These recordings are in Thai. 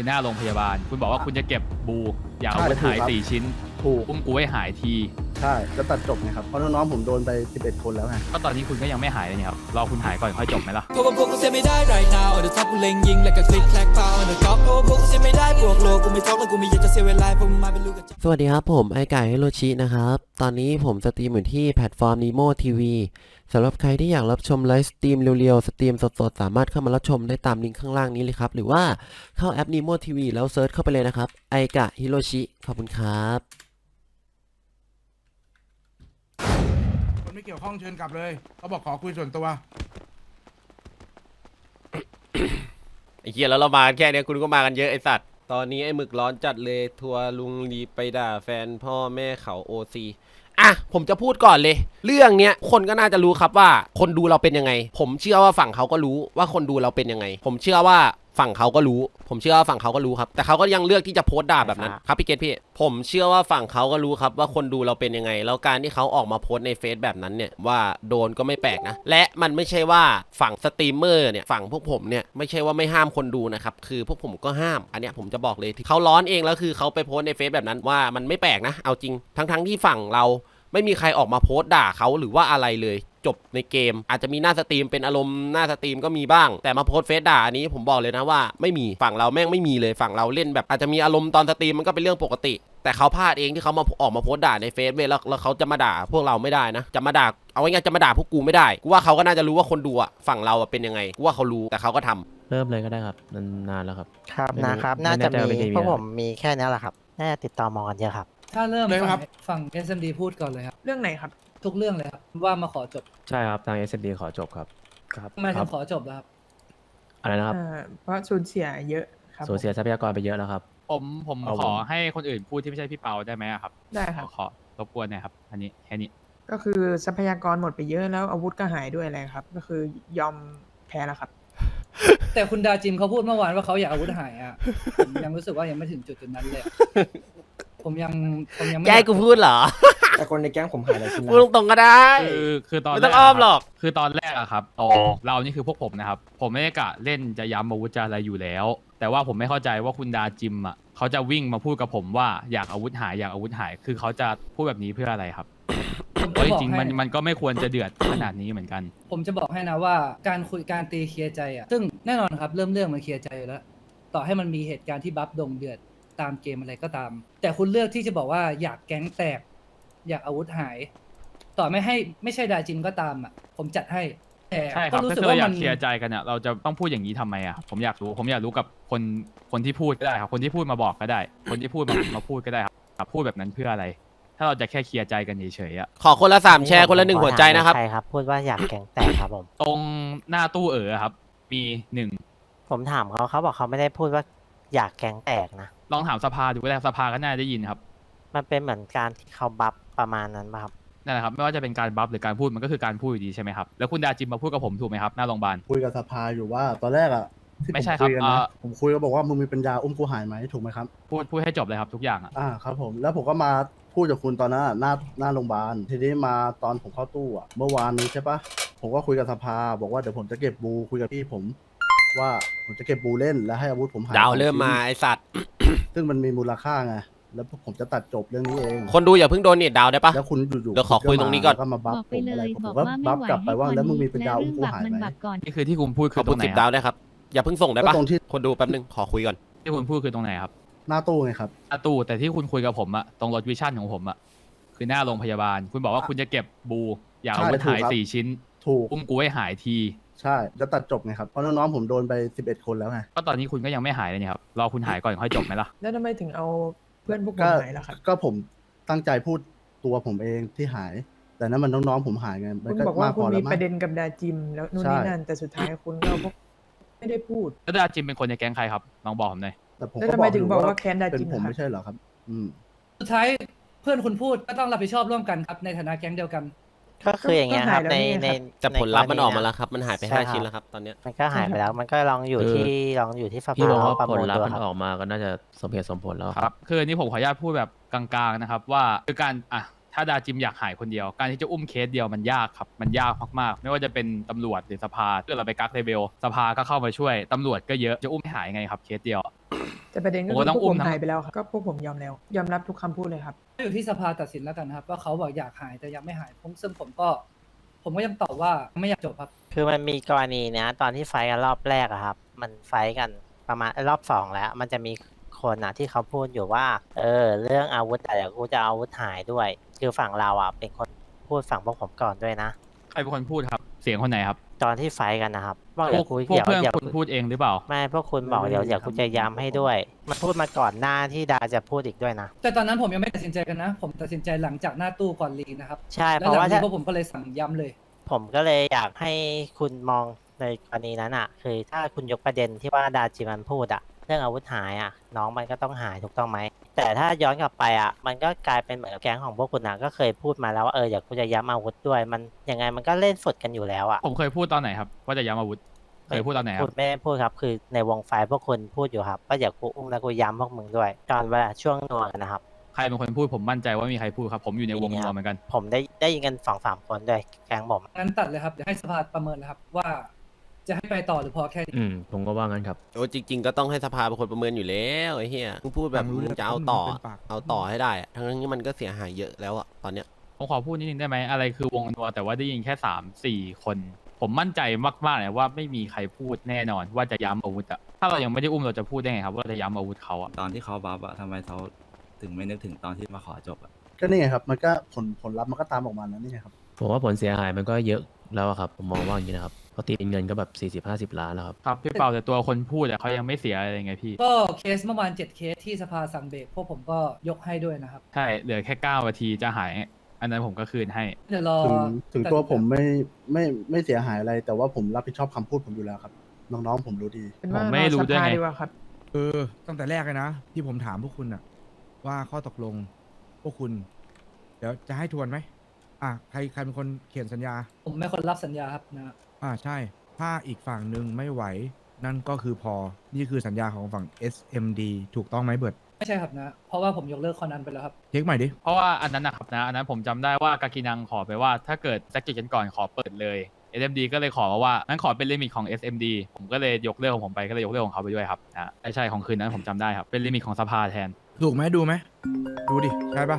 คือหน้าโรงพยาบาล คุณบอกว่าคุณจะเก็บบู อยากเอาใช่วุธหายถูกครับสี่ชิ้นถูก อุ้มกูให้หายที ใช่จะตัดจบไงครับเพราะน้องๆผมโดนไป 11 คนแล้วไงก็ตอนนี้คุณก็ยังไม่หายเลยนี่ครับรอคุณหายก่อนค่อยจบไหมล่ะเพราะว่าพวกกูเสียไม่ได้ right now เดี๋ยวท็อปกูเล็งยิงแล้วก็คลิกแคลกเปล่าเดี๋ยวก๊อปเพราะว่าพวกกูเสียไม่ได้บวกโลกูไม่ท้องแล้วกูไม่อยากจะเสียเวลาพวกมึงมาเป็นลูกกระจอกสวัสดีครับผมไอไก่ฮิโรชินะครับ ตอนนี้ผมสตรีมอยู่ที่แพลตฟอร์ม Nemo TV สำหรับใครที่อยากรับชมไลฟ์สตรีมเรียวๆ สตรีมสดๆ สามารถเข้ามารับชมได้ตามลิงก์ข้างล่างนี้เลยครับ หรือว่าเข้าแอป Nemo TV แล้วเซิร์ชเข้าไปเลยนะครับไอกะฮิโรชิขอบคุณครับ คน ไม่เกี่ยวข้องเชิญกลับเลยเขาบอกขอคุยส่วนตัว ไอ้เหี้ยแล้วเรามากันแค่เนี้ยคุณก็มากันเยอะไอ้สัตว์ ตอนนี้ไอ้หมึกร้อนจัดเลยทัวร์ลุงลีไปด่าแฟนพ่อแม่เขาโอซีอะผมจะพูดก่อนเลย เรื่องเนี้ยคนก็น่าจะรู้ครับว่าคนดูเราเป็นยังไง ผมเชื่อว่าฝั่งเขาก็รู้ว่าคนดูเราเป็นยังไง ผมเชื่อว่า ฝั่งเขาก็รู้ ผมเชื่อว่าฝั่งเขาก็รู้ครับ แต่เขาก็ยังเลือกที่จะโพสต์ด่าแบบนั้นครับพี่เกตพี่ ผมเชื่อว่าฝั่งเขาก็รู้ครับว่าคนดูเราเป็นยังไง แล้วการที่เขาออกมาโพสต์ในเฟซแบบนั้นเนี่ยว่าโดนก็ไม่แปลกนะ และมันไม่ใช่ว่าฝั่งสตรีมเมอร์เนี่ยฝั่งพวกผมเนี่ยไม่ใช่ว่าไม่ห้ามคนดูนะครับคือพวกผมก็ห้าม อันเนี้ยผมจะบอกเลยที่เขาร้อนเองแล้วคือเขาไปโพสต์ในเฟซแบบนั้นว่ามันไม่แปลกนะเอาจริงทั้งๆที่ฝั่งเราไม่มีใครออกมาโพสต์ด่าเขาหรือว่าอะไรเลย จบในเกม อาจจะมีหน้าสตรีมเป็นอารมณ์หน้าสตรีมก็มีบ้าง แต่มาโพสต์เฟซด่าอันนี้ผมบอกเลยนะว่าไม่มีฝั่งเราแม่งไม่มีเลยฝั่งเราเล่นแบบอาจจะมีอารมณ์ตอนสตรีมมันก็เป็นเรื่องปกติ แต่เขาพลาดเองที่เขามาออกมาโพสต์ด่าในเฟซเว้ยแล้วแล้วเขาจะมาด่าพวกเราไม่ได้นะจะมาด่าเอาง่ายๆจะมาด่าพวกกูไม่ได้กูว่าเขาก็น่าจะรู้ว่าคนดูอะฝั่งเราอะเป็นยังไงกูว่าเขารู้แต่เขาก็ทำ เริ่มเลยก็ได้ครับนานนานแล้วครับ ครับไม่รู้นะครับไม่น่าแน่จะใจว่ามีเป็นพวก KPI ผมมีแค่นี้แหละครับ น่าจะติดต่อมองกันเยอะครับ ถ้าเริ่มเลยครับ ฝั่ง SMD พูดก่อนเลยครับ เรื่องไหนครับ ทุกเรื่องเลยครับว่ามาขอจบใช่ครับทาง SMD ขอจบครับ ครับทำไมคถึรับงขอจบแล้วครับ อะไรนะครับเอ่อเพราะสูญเสียเยอะครับสูญเสียทรัพยากรไปเยอะแล้วครับ ผมผมเอาขอผม ให้คนอื่นพูดที่ไม่ใช่พี่เปาได้ไหมอะครับได้คขรัอบ ขอรบกวนหน่อยครับ อันนี้แค่นี้ก็คือทรัพยากรหมดไปเยอะแล้วอาวุธก็หายด้วยอะไรครับ ก็คือยอมแพ้แล้วครับ แต่คุณดาจิมเขาพูดเมื่อวานว่าเขาอยากอาวุธหายอะผมยังรู้สึกว่ายังไม่ถึงจุดจุดนั้นเลยอะ ผมยังผมยังไม่แกให้กูพูดเหรอ แต่คนในแก๊งผมหายอะไรขึ้นพูดตรงๆก็ได้ คือคือตอนไม่ต้องแรอ้อมะคบหรอกคือตอนแรกอะครับอ๋อเรานี่คือพวกผมนะครับ ผมไม่ได้กะเล่นจะย้ำอาวุธจะอะไรอยู่แล้ว แต่ว่าผมไม่เข้าใจว่าคุณดาจิมอะเขาจะวิ่งมาพูดกับผมว่าอยากอาวุธหายอยากอาวุธหาย คือเขาจะพูดแบบนี้เพื่ออะไรครับผมเพจะราะจบอกริงๆให้มันมันก็ไม่ควรจะเดือดขนาดนี้เหมือนกัน ผมจะบอกให้นะว่าการคุยการตีเคลียร์ใจอะซึ่งแน่นอนครับเริ่มเรื่องมันเคลียร์ใจอยู่แล้ว ต่อให้มันมีเหตุการณ์ที่บัฟดงเดือด ตามเกมอะไรก็ตาม แต่คุณเลือกที่จะบอกว่าอยากแก๊งแตก อยากอาวุธหาย ต่อไม่ให้ไม่ใช่ดาจิมก็ตามอะ ผมจัดให้แต่ใช่คก็รับรู้ถ้าสึกเกิดว่าเราอยามักน เคลียร์ใจกันเนี่ยเราจะต้องพูดอย่างนี้ทำไมอะผมอยากรู้ผมอยากรู้กับคนคนที่พูดก็ได้ครับ คนที่พูดมาบอกก็ได้ คนที่พูดมา มาพูดก็ได้ครับพูดแบบนั้นเพื่ออะไร ถ้าเราจะแค่เคลียร์ใจกันเฉยๆอะขอคนละสามแชร์คนละหนึ่งหัวใจนะครับใครครับ พูดว่าอยากแก๊งแตกครับผม ตรงหน้าตู้เอ๋อครับ มีหนึ่งผมถามเขาเขาบอกเขาไม่ได้พูดว่า อยากแก๊งแตกนะ ลองถามสภาดูก็ได้สภาก็น่าจะได้ยินครับมันเป็นเหมือนการที่เขาบัฟประมาณนั้นป่ะครับ นั่นแหละครับไม่ว่าจะเป็นการบัฟหรือการพูดมันก็คือการพูดอยู่ดีใช่ไหมครับแล้วคุณดาจิมมาพูดกับผมถูกไหมครับหน้าโรงพยาบาล คุยกับสภาอยู่ว่าตอนแรกอะที่ผไม่ใช่ครับคุยกันอ่านะผมคุยก็บอกว่ามึงมีปัญญาอุ้มกูหายไหมถูกไหมครับ พูดพูดให้จบเลยครับทุกอย่างอะอ่าครับผมแล้วผมก็มาพูดกับคุณตอนนั้นอะหน้าหน้าโรงพยาบาลทีนี้มาตอนผมเข้าตู้อะเมื่อวานนี้ใช่ปะผมก็คุยกับสภา บอกว่าเดี๋ยวผมจะเก็บบูคุยกับพี่ผม ว่าผมจะเก็บบูเล่นและให้อาวุธผมหายดาวสองเริ่มมาชิ้นไอสัตว์ ซึ่งมันมีมูลค่าไงแล้วผมจะตัดจบเรื่องนี้เอง คนดูอย่าเพิ่งโดนเน็ตดาวได้ปะ แล้วคุณอยู่ๆเดี๋ยวขอคุยตรงนี้ก่อนแล้วก็มาบัฟบอกผไปมเลอะไรยผมบอกก็ว่าบัไม่ฟไหวกลับไปให้ว่าพอแล้วมึงมีดีปัญญาและอุ้มเรื่องกูบักหายมันไหมบักก่อน นี่คือที่คุณพูดคืขออตรคุณงไหนสิบคดารัวบได้ครับ อย่าเพิ่งส่งได้ก็ปะตรงที่คนดูแป๊บนึงขอคุยก่อน ที่คุณพูดคือตรงไหนครับหน้าตู้ไงครับหน้าตู้แต่ที่คุณคุยกับผมอะตรงรถวิชั่นของผมอะคือหน้าโรงพยาบาล คุณบอกว่าคุณจะเก็บบู อยากเอาวุธหายใช่ถูกครับ สี่ชิ้นถูกอุ้มกูให้หายที ใช่ จะตัดจบไงครับ เพราะน้องๆผมโดนไป 11 คนแล้วไง ก็ตอนนี้คุณก็ยังไม่หายเลยนี่ครับ รอคุณหายก่อนค่อยจบไหมล่ะ แล้วทำไมถึงเอาเพื่อนพวกผก็มหายล่ะครับ ก็ผมตั้งใจพูดตัวผมเองที่หาย แต่นั้นมันน้องๆผมหายไง มัคุนณก็บอกว่ามากคุพณอแล้มีวมั้ประเด็งนกับดาจิม แล้วนู่นใช่นี่นั่นแต่สุดท้ายคุณก็พวกไม่ได้พูด แล้วดาจิมเป็นคนในแก๊งใครครับลองบอกผมหน่อย แต่ผมแล้วก็ทำบไมอกถึงยู่บอกว่าแค้นดาเป็นจิมผมล่ะครับ ไม่ใช่เหรอครับ อืม สุดท้ายเพื่อนคุณพูดก็ต้องรับผิดชอบร่วมกันครับในฐานะแก๊งเดียวกัน ก็คืออย่างเงี้ยครับก็ในหายแล้วในนี่ครับ แต่ผลลัพธ์มันออกมาใแล้วครับ มันหายไปใช่ห้าครับ ชิ้นแล้วครับตอนเนี้ย มันก็หายไปแล้ว มันก็ลองอยู่คือ ที่ลองอยู่ที่สพี่ภาบอกเขาว่าประผลมูลลัพธ์ตัวมันครับออกมาก็น่าจะสมเหตุสมผลแล้วครับคืออันนี้ผมขออนุญาตพูดแบบกลางๆนะครับ ว่าคือการอะ ถ้าดาจิมอยากหายคนเดียว การที่จะอุ้มเคสเดียวมันยากครับ มันยากมากๆ ไม่ว่าจะเป็นตำรวจหรือสภาถ้าเราไปกักเลเวลสภาก็เข้ามาช่วย ตำรวจก็เยอะจะอุ้มให้หายไงครับเคสเดียว แต่ประเด็นก็โอ้คือต้พองวกอุ้ผมมนะหายไปแล้วครับก็พวกผมยอมแล้วยอมรับทุกคำพูดเลยครับอยู่ที่สภาตัดสินแล้วกันนะครับว่าเขาบอกอยากหายแต่ยังไม่หายผมซึ่งผมก็ ผมก็ยังตอบว่าไม่อยากจบครับ คือมันมีกรณีเนี้ยตอนที่ไฟท์กันรอบแรกอะครับ มันไฟท์กันประมาณรอบสองแล้ว มันจะมี คนอะที่เขาพูดอยู่ว่า เออ เรื่องอาวุธแต่เดี๋ยวกูจะเอาอาวุธหายด้วย คือฝั่งเราอะเป็นคนพูดฝั่งพวกผมก่อนด้วยนะ ใครเป็นคนพูดครับ เสียงคนไหนครับ ตอนที่ไฟท์กันนะครับว่าพเดี๋วยกวกูพวกเดี๋ยวเพื่อนเดี๋ยวคุณพูดเองหรือเปล่า ไม่พวกคุณบอกเดี๋ยวเดี๋ยวกูจะย้ำให้ด้วย มันพูดมาก่อนหน้าที่ดาจะพูดอีกด้วยนะ แต่ตอนนั้นผมยังไม่ตัดสินใจกันนะ ผมตัดสินใจหลังจากหน้าตู้ก่อนลีนะครับใช่แล้เพวราะหลัว่างนี้ถ้า พวกผมก็เลยสั่งย้ำเลย ผมก็เลยอยากให้คุณมองในกรณีนั้นอะ คือถ้าคุณยกประเด็นที่ว่าดาจิมันพูดอะเรื่องอาวุธหายอะ น้องมันก็ต้องหายถูกต้องไหม แต่ถ้าย้อนกลับไปอะ มันก็กลายเป็นเหมือนแก๊งของพวกคุณอะก็เคยพูดมาแล้วว่าเอออยากกูจะย้ำอาวุธด้วย มันยังไงมันก็เล่นสดกันอยู่แล้วอะผมเคยพูดตอนไหนครับว่าจะย้ำอาวุธเคยพูดตอนไหนคพูรัดบไม่ได้พูดครับ คือในวงไฟพวกคุณพูดอยู่ครับว่าอยากกูอุ้มแล้วกูย้ำพวกมึงด้วยตอนเวลาช่วงนัวกันนะครับใครเป็นคนพูดผมมั่นใจว่ามีใครพูดครับผมอยู่ในวงมีนัครัวบเหมือนกัน ผมได้ได้ยินกันสองสามคนด้วยแก๊งผมงั้นตัดเลยครับเดี๋ยวให้สภาประเมินนะครับว่า จะให้ไปต่อหรือพอแค่นี้อืมผมก็ว่างั้นครับ โอ้จริง ๆ ก็ต้องให้สภาเป็นคนประเมินอยู่แล้วไอ้เหี้ยมึงพูดแบบฟังรู้มึงเรื่องจะเอาต่อมันเป็นปากเอาต่อให้ได้อะทั้งที่มันก็เสียหายเยอะแล้วอะตอนเนี้ย ผมขอพูดนิดนึงได้ไหมอะไรคือวงนัวแต่ว่าได้ยินแค่สามสี่คน ผมมั่นใจมากๆเลยว่าไม่มีใครพูดแน่นอนว่าจะย้ำอาวุธอะถ้าเรายังไม่ได้อุ้มเราจะพูดได้ไงครับว่าจะย้ำอาวุธเขาอะตอนที่เขาบัฟอะทำไมเขาถึงไม่นึกถึงตอนที่มาขอจบอะก็นี่ไงครับ มันก็ผลผลลัพธ์มันก็ตามออกมาแล้วนี่ไงครับ ผมว่าผลเสียหายมันก็เยอะแล้วอะครับ ผมมองว่าอย่างนี้นะครับ เขาตีเป็นเงินก็แบบสี่สิบห้าสิบล้านแล้วครับ ครับพี่เปาแต่ตัวคนพูดอะเขายังไม่เสียอะไรไงพี่ ก็เคสเมื่อวานเจ็ดเคสที่สภาสั่งเบรกพวกผมก็ยกให้ด้วยนะครับ ใช่เหลือแค่เก้านาทีจะหาย อันนั้นผมก็คืนให้ เดี๋ยวรอถึงถึงตัวผมไม่ไม่ไม่เสียหายอะไร แต่ว่าผมรับผิดชอบคำพูดผมอยู่แล้วครับ น้องๆผมรู้ดี เป็นว่าผมไม่รอรู้สด้วยภาไงดีกว่าครับ เออตั้งแต่แรกเลยนะ ที่ผมถามพวกคุณอะว่าข้อตกลงพวกคุณ เดี๋ยวจะให้ทวนไหมอะใครใครเป็นคนเขียนสัญญา ผมไม่คนรับสัญญาครับนะ อ่าใช่ ถ้าอีกฝั่งหนึ่งไม่ไหว นั่นก็คือพอ นี่คือสัญญาของฝั่ง SMD ถูกต้องไหมเบิร์ดไม่ใช่ครับนะ เพราะว่าผมยกเลิกคอนั้นไปแล้วครับ เช็คใหม่ดิ เพราะว่าอันนั้นนะครับนะอันนั้นผมจำได้ว่ากากินังขอไปว่าถ้าเกิดจะกิจกันก่อนขอเปิดเลย SMD ก็เลยขอมาว่างั้นขอเป็นลิมิตของ SMD ผมก็เลยยกเลิกของผมไปก็เลยยกเลิกของเขาไปด้วยครับนะใช่ใช่ของคืนนั้นผมจำได้ครับเป็นลิมิตของสภาแทน ถูกไหมดูไหม ดูดิ ใช่ปะ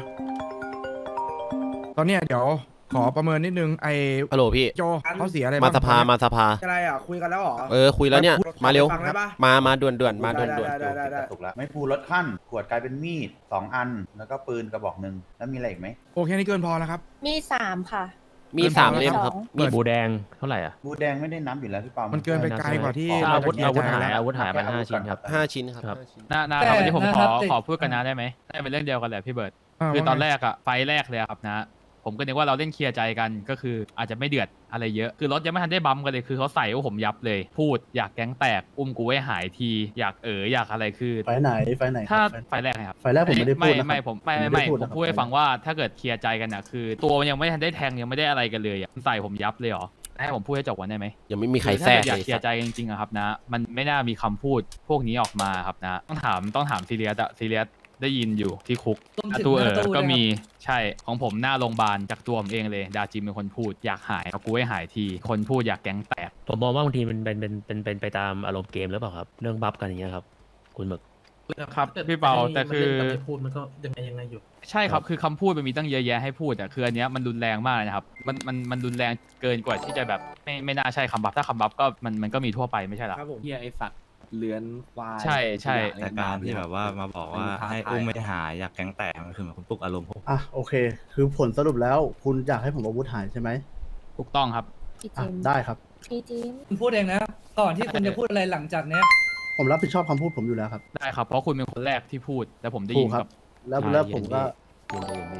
ตอนเนี้ยเดี๋ยว ขอประเมินนิดนึงไอ้ฮัลโหลพี่ โจเขาเสียอะไรมาบ้างสภามาสภา อะไรอะคุยกันแล้วเหรอเออคุยแล้วเนี่ยพูดมาเร็ว ฟังได้ปะมามาด่วนด่วนๆมาด่วนด่วนได้ได้ได้ถูกแล้วไม่พูลดขั้นขวดกลายเป็นมีดสองอัน แล้วก็ปืนกระบอกหนึ่งแล้วมีอะไรอีกไหมโอเคนี่เกินพอแล้วครับ มีสามค่ะๆมีสามเล่มครับ มีบูแดงเท่าไหร่อะบูแดงไม่ได้นับอยู่แล้วพี่เปามั มันเกินไปไกลกว่าที่อาวุธเราอาวุธจะหายแก้อาวุธหายมันห้าชิ้นครับ ห้าชิ้นครับครับ ห้าชิ้นนะนะแต่ครับวันนี้ผมขอนะครับแต่ขอพูดกันนะได้ไหมได้เป็นเรื่องเดียวกันแหละพี่เบิร์ดาคือตอนว่าไงแรกอะไฟล์แรกเลยอะครับนะ ผมก็นึกว่าเราเล่นเคลียร์ใจกันก็คืออาจจะไม่เดือดอะไรเยอะ คือรถยังไม่ทันได้บัมป์กันเลยคือเขาใส่ว่าผมยับเลย พูดอยากแก๊งแตกอุ้มกูไว้หายที อยากเอ๋ออยากอะไรคือไฟล์ไหนไฟล์ไหนคถ้ารับไฟล์แรกนะครับไฟล์แรกผมไม่ได้พูดนะครับไม่ผมไม่ไม่ผมไม่ไม่ได้พูดผมนะครับพูดให้ฟังว่าถ้าเกิดเคลียร์ใจกันอะคือ ตัวมันยังไม่ทันได้แทงยังไม่ได้อะไรกันเลยอะใส่ผมยับเลยเหรอให้ผมพูดให้จบวันได้ไหมยังไม่มีใครคือแทรถ้ากเกิดอยากเลยเคลียร์ใจกันจริงๆอะครับนะ มันไม่น่ามีคำพูดพวกนี้ออกมาครับนะ ต้องถามต้องถามซีเรียสอะซีเรียส ได้ยินอยู่ที่คุกรวมอาถึงตูหเอน้าอตู้ก็ด้วยมีครับใช่ของผมหน้าโรงพยาบาลจากตัวผมเองเลย ดาจิมเป็นคนพูดอยากหายเอากูให้หายที คนพูดอยากแก๊งแตก ผมมองว่าบางทีมันเป็นเป็นเป็นเป็นไปตามอารมณ์เกมหรือเปล่าครับ เรื่องบัฟกันอย่างเงี้ยครับ คุณหมึก ครับพี่เปาแต่คือพูดมันก็ยังไงยังไงอยู่ ใช่ครับคือคำพูดมันมีตั้งเยอะแยะให้พูดแต่คืออันเนี้ยมันรุนแรงมากเลยนะครับมันมันมันรุนแรงเกินกว่าที่จะแบบไม่ไม่น่าใช่คำบัฟถ้าคำบัฟก็มันมันก็มีทั่วไปไม่ใช่หรอ ครับผม เฮียไอสัตว์ เลือนควายใช่ใช่ แต่การที่แบบว่ามาบอกว่าให้อุ้มไม่หายอยากแก๊งแตกมันคือเหมือนคุณปลุกอารมณ์พวกอะโอเค คือผลสรุปแล้วคุณอยากให้ผมอาวุธหายใช่ไหมถูกต้องครับ พี่อะจิมได้ครับ พี่จิมคุณพูดเองนะ ก่อนที่คุณจะพูดอะไรหลังจากเนี้ย ผมรับผิดชอบคำพูดผมอยู่แล้วครับ ได้ครับ เพราะคุณเป็นคนแรกที่พูดและผมได้ถูยิกนครักับ บ แล้วอ่าแล้วเย็นผมก็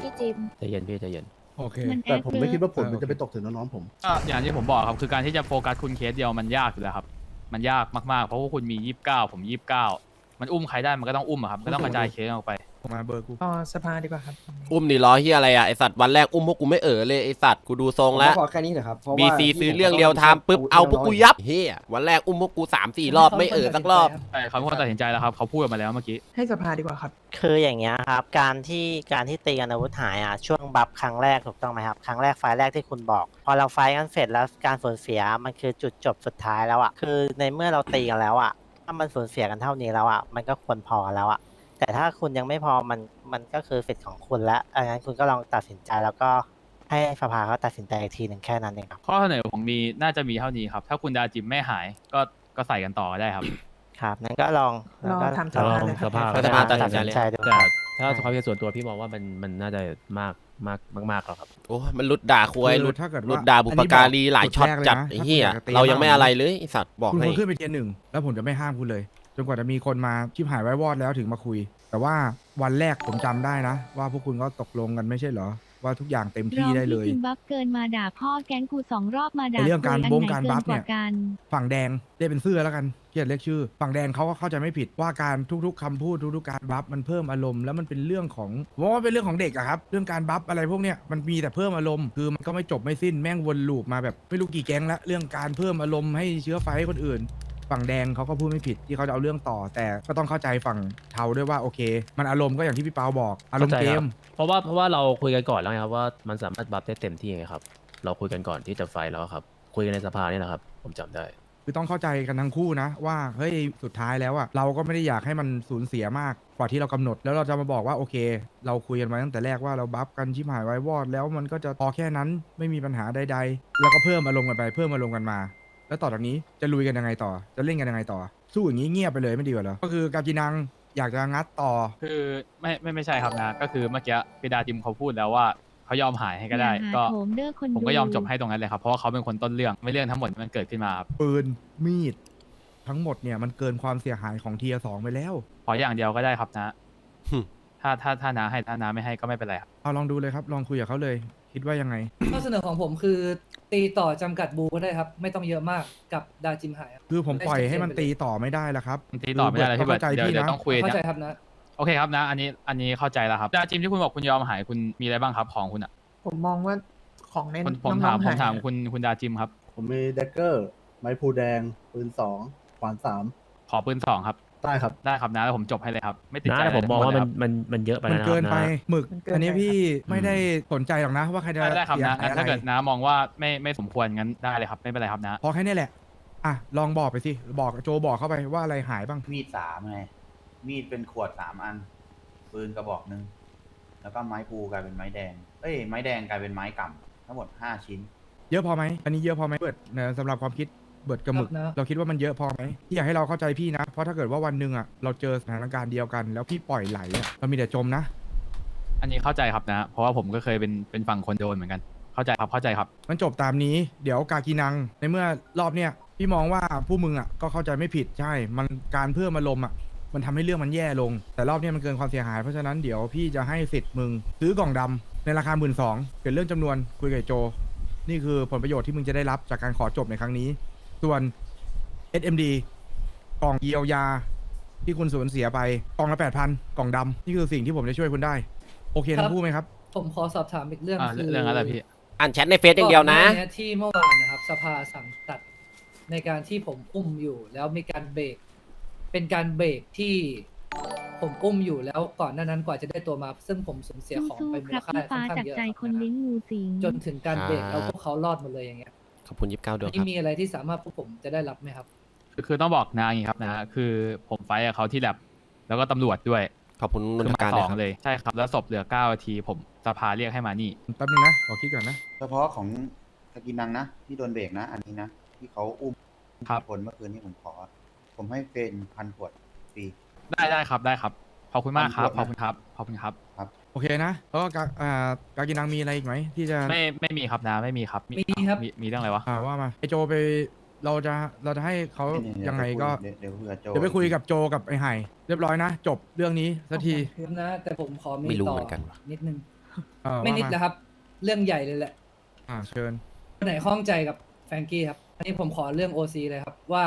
พี่จิม ใจเย็นพี่ใจเย็น โอเคแต่ผมไม่คิดว่าผลเออมันจะโอเคไปตกถึงน้องๆผม ก็อย่างที่ผมบอกครับคือการที่จะโฟกัสคุณเคสเดียวมันยากอยู่แล้วครับ มันยากมากๆ เพราะว่าคุณมียี่สิบเก้าผมยี่สิบเก้ามันอุ้มใครได้มันก็ต้องอุ้มอะครับก็ต้องกระจายเคสออกไป ผมมาเบอร์กูรอสภาดีกว่าครับอุ้มนี่ล้อเฮียอะไรอะไอสัตว์วันแรกอุ้มพวกกูไม่เอ๋อเลยไอสัตว์กูดูทรงแล้ว ขอแค่นี้เหรอครับ เพราะบีว่าซีซื้อเรื่องเรียวไทม์ปุ๊บเอาพวกกูยับเฮียวันแรกอุ้มพวกกูสามสี่รอบไม่เอ๋อสักรอบ ใช่เขาเป็นคนตัดสินใจแล้วครับ เขาพูดออกมาแล้วเมื่อกี้ ให้สภาดีกว่าครับ คืออย่างเงี้ยครับ การที่การที่ตีกันอาวุธหายอะช่วงบัฟครั้งแรกถูกต้องไหมครับ ครั้งแรกไฟล์แรกที่คุณบอก พอเราไฟล์กันเสร็จแล้วการสูญเสียมันคือจุดจบสุดท้ายแล้วอะคือในเมื่อเราตีกันแล้วอะถ้าามันสูญเสียกันเท่านี้แล้วอะมันก็ควรพอแล้วอะ แต่ถ้าคุณยังไม่พอมันมันก็คือสิทธิ์ของคุณแล้วอังั้นคุณก็ลองตัดสินใจแล้วก็ให้สภาเขาตัดสินใจอีกทีหนึ่งแค่นั้นเองครับ ข้อเสนอผมมีน่าจะมีเท่านี้ครับ ถ้าคุณดาจิมไม่หายก็ก็ใส่กันต่อก็ได้ครับ ครับนั้นก็ลองรอก็ทำสจะลภาองเลยคสรับภาก็จะมาตัดสินใจเลย ดูแต่ครับ ถ้าความเห็นส่วนตัวพี่มองว่ามันมันน่าจะมากมากมากๆแล้วครับ โอ้ยมันหลุดด่าควยคือหลุดถ้าเกิดว่าหลุดด่าบุปการีหลายช็อตจัดอันนี้บอกไอ้เหี้ยจุดแรกเลยนะเรายังไม่ถ้าคุณอยากจะตีอะไรเลยไอ้สัตว์บอกคุณให้ควรขึ้นไปเทียร์หนึ่งแล้วผมจะไม่ห้ามคุณเลย จนกว่าจะมีคนมาชิบหายไว้วอดแล้วถึงมาคุย แต่ว่าวันแรกผมจำได้นะ ว่าพวกคุณก็ตกลงกันไม่ใช่เหรอ ว่าทุกอย่างเต็มที่ได้เลย รองที่คุณบัฟเกินมาด่าพ่อแก๊งกูสองรอบมาด่าไอ้เรื่องการคุยบงไหนการกิบัฟกว่าเนี่ย กันฝั่งแดงเรียกเป็นเสื้อแล้วกันเกียรติเรียกชื่อ ฝั่งแดงเขาก็เข้าใจไม่ผิดว่าการทุกๆคำพูดทุกๆการบัฟมันเพิ่มอารมณ์แล้วมันเป็นเรื่องของผมว่าเป็นเรื่องของเด็กอะครับเรื่องการบัฟอะไรพวกเนี้ยมันมีแต่เพิ่มอารมณ์คือมันก็ไม่จบไม่สิ้นแม่งวนลูปมาแบบไม่รู้กี่แก๊งละเรื่องการเพิ่มอารมณ์ให้เชื้อไฟให้คนอื่น ฝั่งแดงเขาก็พูดไม่ผิดที่เขาจะเอาเรื่องต่อ แต่ก็ต้องเข้าใจฝั่งเทาด้วยว่าโอเค มันอารมณ์ก็อย่างที่พี่เปาบอกอารมณ์เข้าใจเกครัมบเพราะว่าเพราะว่าเราคุยกันก่อนแล้วไงครับว่ามันสามารถบัฟได้เต็มที่ไงครับ เราคุยกันก่อนที่จะไฟท์แล้วครับ คุยกันในสภานี่แหละครับ ผมจำได้คือต้องเข้าใจกันทั้งคู่นะว่าเฮ้ยสุดท้ายแล้วอะเราก็ไม่ได้อยากให้มันสูญเสียมากกว่าที่เรากำหนดแล้วเราจะมาบอกว่าโอเค เราคุยกันไว้ตั้งแต่แรกว่าเราบัฟกันชิบหายไว้วอด แล้วมันก็จะพอแค่นั้นไม่มีปัญหาใดๆ แล้วก็เพิ่มอารมณ์กันไปเพิ่มอารมณ์กันมา แล้วต่อจากนี้จะลุยกันยังไงต่อ จะเล่นกันยังไงต่อ สู้อย่างนี้เงียบไปเลยไม่ดีกว่าเหรอก็คือกากินังอยากจะงัดต่อ คือไม่ไม่ไม่ใช่ครับนะ ก็คือเมื่อกี้พี่ดาจิมเขาพูดแล้วว่าเขายอมหายให้ก็ได้ อย่าหาก็โถมเด้อคนผมก็ยอมดูจบให้ตรงนั้นเลยครับ เพราะว่าเขาเป็นคนต้นเรื่องไม่เรื่องทั้งหมดมันเกิดขึ้นมาครับปืนมีด ทั้งหมดเนี่ยมันเกินความเสียหายของเทียสองไปแล้ว ขออย่างเดียวก็ได้ครับนะ หึ ถ้าถ้าถ้านาให้ถ้านาไม่ให้ก็ไม่เป็นไรครับ เอาลองดูเลยครับ ลองคุยกับเขาเลย คิดว่ายังไง ข้อเสนอของผมคือตีต่อจำกัดบูก็ได้ครับ ไม่ต้องเยอะมากกับดาจิมหายครับ คือผมปล่อยให้มันตีต่อไม่ได้แล้วครับ มันตีต่อไม่ได้เลยพี่เบิร์ดเข้าใจเดี๋ยวพี่เดี๋ยวนะต้องคุยเข้าเนี่ยใจครับนะ โอเคครับนะ อันนี้อันนี้เข้าใจแล้วครับดาจิมที่คุณบอกคุณยอมหายคุณมีอะไรบ้างครับของคุณอะผมมองว่าของในผมผมน้ถามองๆผมหายถามอะคุณคุณดาจิมครับผมมีเดกเกอร์ ไม้พลูแดง ปืนสองขวานสามขอปืนสองครับ ได้ครับ ได้ครับนะแล้วผมจบให้เลยครับ ไม่ติดนะใจแต่ผมมองว่าเลมันยครับมันมันเยอะไปมันแล้วนะคเกิรับนไปนะหมึก มันเกินอันนี้ไปพี่ไม่อืมได้สนใจหรอกนะว่าใครจะได้ได้ครับเสียนะหายงั้นอะไรถ้าเกิดน้ามองว่าไม่ไม่สมควรงั้นได้เลยครับไม่เป็นไรครับนะ พอแค่นี้แหละ อะลองบอกไปสิ บอกโจบอกเข้าไปว่าอะไรหายบ้าง มีดสามไง มีดเป็นขวดสามอัน ปืนกระบอกหนึ่ง แล้วก็ไม้ปูกลายเป็นไม้แดง เอ้ย ไม้แดงกลายเป็นไม้ก่ำทั้งหมดห้าชิ้น เยอะพอไหม อันนี้เยอะพอไหมเบิร์ดนะสำหรับความคิด เบิร์ดกับหมึก ครับนะ เราคิดว่ามันเยอะพอไหมที่อยากให้เราเข้าใจพี่นะ เพราะถ้าเกิดว่าวันหนึ่งอะเราเจอสถานการณ์เดียวกัน แล้วพี่ปล่อยไหลอะเรามีแต่จมนะ อันนี้เข้าใจครับนะ เพราะว่าผมก็เคยเป็นเป็นฝั่งคนโดนเหมือนกัน เข้าใจครับ เข้าใจครับ มันจบตามนี้เดี๋ยวกากีนังในเมื่อรอบเนี้ยพี่มองว่าผู้มึงอะก็เข้าใจไม่ผิดใช่ มันการเพิ่มอารมณ์อะมันทำให้เรื่องมันแย่ลง แต่รอบเนี้ยมันเกินความเสียหายเพราะฉะนั้นเดี๋ยวพี่จะให้สิทธิ์มึง ซื้อกล่องดำในราคาหมื่นสองเกิดเรื่องจำนวนคุยกับไอ้โจ นี่คือผลประโยชน์ที่มึงจะได้รับจากการขอจบในครั้งนี้ ส่วน SMD กล่องเยียวยา ที่คุณสูญเสียไปกล่องละแปดพันกล่องดำนี่คือสิ่งที่ผมจะช่วยคุณได้ โอเคทั้งคู่ไหมครับ ผมขอสอบถามอีกเรื่องอ่าคือเรื่องอะไรพี่ อ่านแชทในเฟซอย่างเดียวนะ ก่อหาที่เมื่อวานนะครับ สภาสั่งตัดในการที่ผมอุ้มอยู่ แล้วมีการเบรกเป็นการเบรกที่ผมอุ้มอยู่แล้วก่อนหน้านั้นกว่าจะได้ตัวมา ซึ่งผมสูญเสียของสู้ไปๆมูคลรับค่าพี่ค่อฟ้านข้างจากเยอะใจครับคนเลี้ยงงูสิง จนถึงการเบรกครับแล้วพวกเขารอดหมดเลยอย่างเงี้ย ขอบคุณยิบเก้าดวงคนี่รับ มีอะไรที่สามารถพวกผมจะได้รับไหมครับ คือคือต้องบอกนะอย่างนี้ครับนะคือผมไฟท์กับเขาที่แลบแล้วก็ตำรวจด้วยขอบคุณนคืนอทมาการสด้อวยงครับ เลยใช่ครับแล้วศพเหลือเก้านาทีผมสภาเรียกให้มานี่ แป๊บนึงนะ ขอคิดก่อนนะ เฉพาะของสกินนังนะที่โดนเบรกนะ อันนี้นะ ที่เขาอุ้มครับ คนเมื่อคืนที่ผมขอ ผมให้เป็นพันขวดฟรีได้ได้ครับได้ครับ ขอบคุณมากครับขขออบบคุคุณณครับ ขอบคุณครับ โอเคนะแล้วก็กาอ่ากากินังมีอะไรอีกไหมที่จะไม่ ไม่มีครับนะ ไม่มีครับ มีครับ มีมีเรื่องอะไรวะ อ่าว่ามาไอโจไปเราจะเราจะให้เขานี่ๆยังไงก็เดี๋ยวเดี๋ยวคุยกับโจเดี๋ยวไปคุยกับโจกับไอไห่เรียบร้อยนะ จบเรื่องนี้สักทีนะ แต่ผมขอมีไม่รู้ต่อเหมือนกันว่ะนิดนึงเออไม่นิดว่าานะครับ เรื่องใหญ่เลยแหละอ่าเชิญคนไหนข้องใจกับแฟรงกี้ครับอันนี้ผมขอเรื่องโอซีเลยครับว่า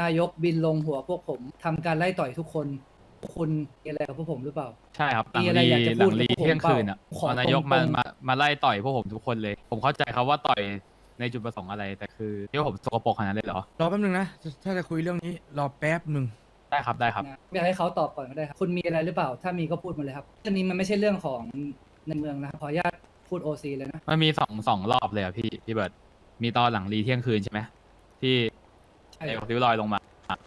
นายกบินลงหัวพวกผมทำการไล่ต่อยทุกคนพวก คุณมีอะไรกับพวกผมหรือเปล่า ใช่ครับหลังมีอะไรรีอยากจะหพูลัดงรีกับพวกผมเที่ยงคืนอะขอเอานายกมาตรงๆ มามาไล่ต่อยพวกผมทุกคนเลย ผมเข้าใจครับว่าต่อยในจุดประสงค์อะไร แต่คือที่ว่าผมสกปรกขนาดนั้นเลยเหรอ รอแป๊บนึงนะถ้าจะคุยเรื่องนี้ รอแป๊บหนึ่งได้ครับได้ครับ นะอยากให้เขาตอบก่อนก็ได้ครับ คุณมีอะไรหรือเปล่า ถ้ามีก็พูดมาเลยครับเรื่องนี้มันไม่ใช่เรื่องของในเมืองนะครับขออนุญาตพูดโอซีเลยนะ มันมีสองสองรอบเลยอะพี่พี่เบิร์ดมีตอนหลังรีเที่ยงคืนใช่ไหมที่ใช่ ไอ้ครับริ้วรอยลงมา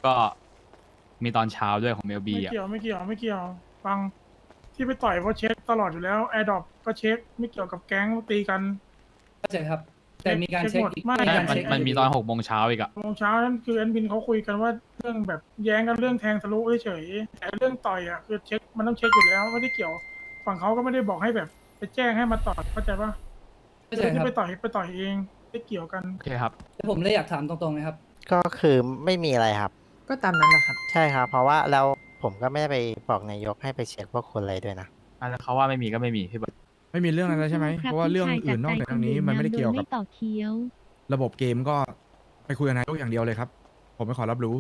ก็ มีตอนเช้าด้วยของเมลบีไม่อะ เกี่ยวไม่เกี่ยวไม่เกี่ยวฟังที่ไปต่อยเพราะเช็คตลอดอยู่แล้วแอร์ดอปก็เช็คไม่เกี่ยวกับแก๊งตีกัน เข้าใจครับ แต่มีการเช็คหมดอีกไม่มีใช่การมันเช็คมันมีตอนหกโมงเช้าอีกอะ โมงเช้านั้นคือแอดมินเขาคุยกันว่าเรื่องแบบแย้งกันเรื่องแทงทะลุเฉยๆแต่เรื่องต่อยอะคือเช็คมันต้องเช็คอยู่แล้วไม่ได้เกี่ยว ฝั่งเขาก็ไม่ได้บอกให้แบบ ไปแจ้งให้มาต่อยเข้าใจปะเข้าใจคที่รับไปต่อยไปต่อยเองไม่เกี่ยวกัน โอเคครับ แต่ผมเลยอยากถามตรงๆนะครับ ก็คือไม่มีอะไรครับ ก็ตามนั้นแหละครับ ใช่ครับ เพราะว่าแล้วผมก็ไม่ได้ไปบอกนายกให้ไปเช็คพวกคุณเลยด้วยนะ อะแล้วเขาว่าไม่มีก็ไม่มีพี่เบิร์ดไม่มีเรื่องอะไรแล้วใช่ไหมสู้ๆเพราะว่าเรื่องอื่นนอกจากนี้มันไม่ได้เกี่ยวกับโดไม่ต่อเคี้ยวระบบเกมก็ไปคุยกับนายกอย่างเดียวเลยครับ ผมไม่ขอรับรู้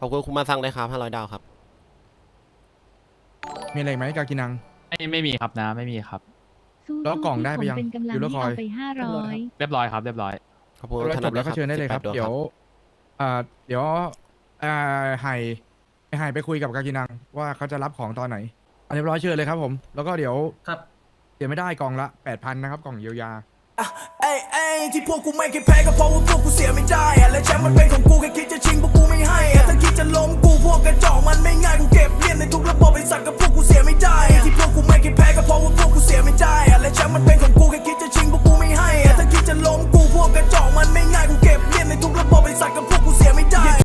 ขอบคุณคุณมาสั่งเลยครับห้าร้อยดาวครับ มีอะไรอีกไหมกากินัง ไม่ไม่มีครับนะ ไม่มีครับสู้ๆแล้วกล่องได้ไปพี่ยังผมเป็นกำลังยูโรให้คอยเอาไปห้าร้อย เรียบร้อยครับ เรียบร้อย ขอบคุณแล้วธจนัทบแล้วก็ครับเชิญได้เลยครับ18ดวงเดี๋ยวอ่าเดี๋ยว เอ่ไห่ไอ้ไห่ไปคุยกับกากินัง ว่าเขาจะรับของตอนไหนอันเรียบร้อยเชิญเลยครับผม แล้วก็เดี๋ยวครับ เดี๋ยวไม่ได้กองละแปดพันนะครับกล่องเยียวยา อ่อ้ยอ้ที่พวกกูไม่เคยแพ้ก็เพราะว่าพวกกูเสียไม่ได้และแชมป์มันเป็นของกูแค่คิดจะชิงพวกกูไม่ให้ถ้าคิดจะล้มกูพวกกระจอกมันไม่ง่ายกูเก็บเลียนในทุกระบบไอ้สัตว์กับพวกกูเสียไม่ได้ที่พวกกูไม่เคยแพ้ก็เพราะว่าพวกกูเสียไม่ได้และแชมป์มันเป็นของกูแค่คิดจะชิงพวกกูไม่ให้ถ้าคิดจะล้มกูพวกกระจอกมันไม่ง่ายกูเก็บเลียนในทุกระบบไอ้สัตว์กับพวกกูเสียไม่ได้